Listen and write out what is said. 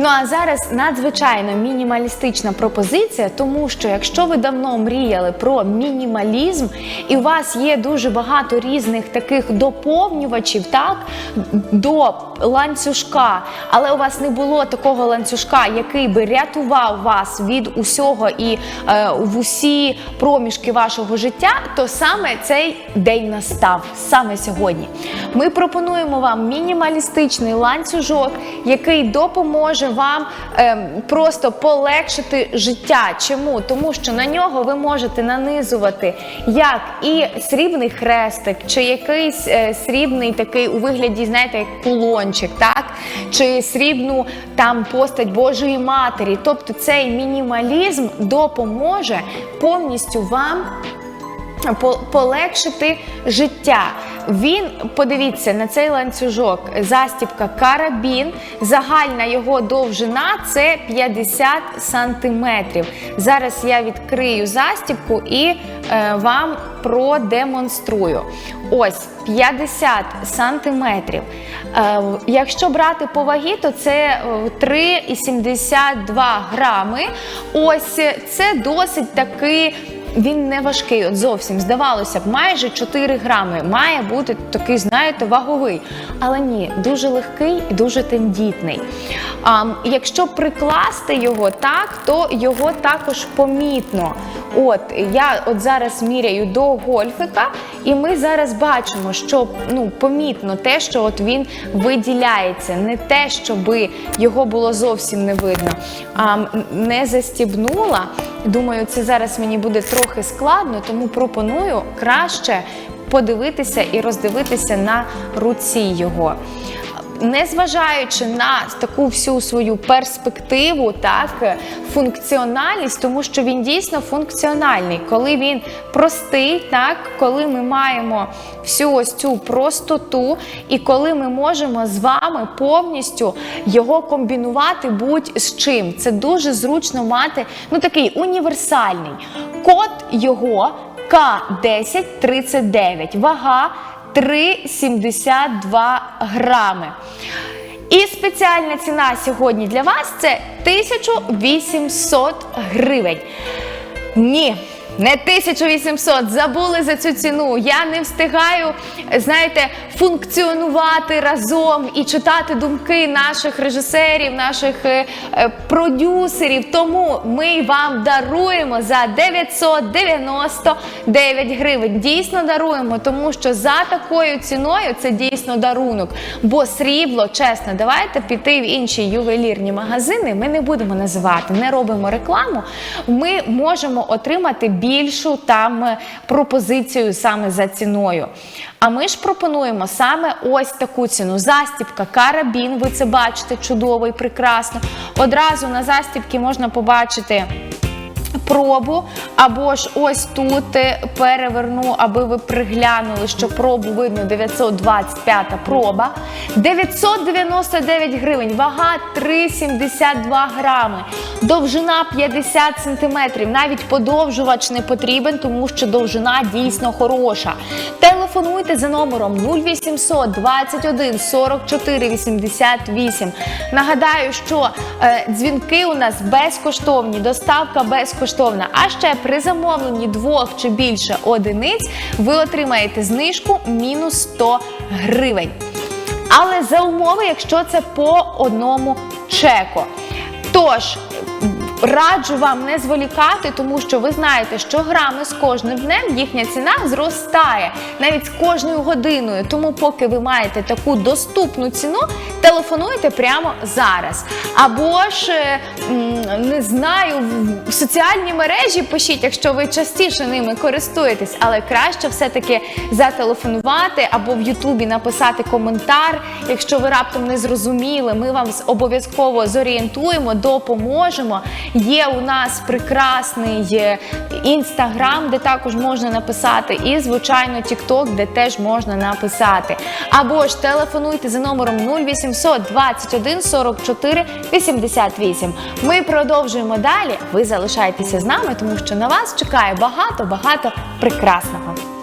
Ну а зараз надзвичайно мінімалістична пропозиція, тому що якщо ви давно мріяли про мінімалізм, і у вас є дуже багато різних таких доповнювачів, так до ланцюжка, але у вас не було такого ланцюжка, який би рятував вас від усього і е, в усі проміжки вашого життя, то саме цей день настав саме сьогодні. Ми пропонуємо вам мінімалістичний ланцюжок, який допоможе вам е, просто полегшити життя. Чому? Тому що на нього ви можете нанизувати як і срібний хрестик, чи якийсь е, срібний такий у вигляді, знаєте, як кулончик, так? Чи срібну там постать Божої Матері. Тобто цей мінімалізм допоможе повністю вам полегшити життя. Він, подивіться, на цей ланцюжок застібка карабін, загальна його довжина це 50 сантиметрів. Зараз я відкрию застібку і е, вам продемонструю. Ось 50 сантиметрів. Е, якщо брати по вагі, то це е, 3,72 грами. Ось е, це досить такий. Він не важкий, от зовсім здавалося б, майже 4 грами. Має бути такий, знаєте, ваговий. Але ні, дуже легкий і дуже тендітний. А, якщо прикласти його так, то його також помітно. От я от зараз міряю до гольфика, і ми зараз бачимо, що ну помітно те, що от він виділяється, не те, щоб його було зовсім не видно. А не застібнула. Думаю, це зараз мені буде трохи складно, тому пропоную краще подивитися і роздивитися на руці його. Незважаючи на таку всю свою перспективу, так функціональність, тому що він дійсно функціональний, коли він простий, так коли ми маємо всю ось цю простоту, і коли ми можемо з вами повністю його комбінувати будь-з чим. Це дуже зручно мати ну такий універсальний. Код його К1039, вага 3,72 грами. І спеціальна ціна сьогодні для вас це 1800 гривень. Ні. Не 1800, забули за цю ціну. Я не встигаю, знаєте, функціонувати разом і читати думки наших режисерів, наших е, е, продюсерів. Тому ми вам даруємо за 999 гривень. Дійсно даруємо, тому що за такою ціною це дійсно дарунок. Бо срібло, чесно, давайте піти в інші ювелірні магазини. Ми не будемо називати, не робимо рекламу. Ми можемо отримати більшу там е, пропозицію саме за ціною. А ми ж пропонуємо саме ось таку ціну. Застібка, карабін, ви це бачите чудово і прекрасно. Одразу на застібки можна побачити. Пробу, або ж ось тут е, переверну, аби ви приглянули, що пробу видно 925 проба. 999 гривень, вага 3,72 грами, довжина 50 сантиметрів. Навіть подовжувач не потрібен, тому що довжина дійсно хороша. Телефонуйте за номером 0800 21 44 88. Нагадаю, що е, дзвінки у нас безкоштовні, доставка безкоштовна. А ще при замовленні двох чи більше одиниць ви отримаєте знижку мінус 100 гривень. Але за умови, якщо це по одному чеку. Тож, раджу вам не зволікати, тому що ви знаєте, що грами з кожним днем їхня ціна зростає навіть з кожною годиною. Тому, поки ви маєте таку доступну ціну, телефонуйте прямо зараз. Або ж е, не знаю, в соціальні мережі пишіть, якщо ви частіше ними користуєтесь, але краще все-таки зателефонувати або в Ютубі написати коментар, якщо ви раптом не зрозуміли. Ми вам обов'язково зорієнтуємо, допоможемо. Є у нас прекрасний інстаграм, де також можна написати, і, звичайно, Тікток, де теж можна написати. Або ж телефонуйте за номером 0800 21 44 88. Ми продовжуємо далі. Ви залишайтеся з нами, тому що на вас чекає багато-багато прекрасного.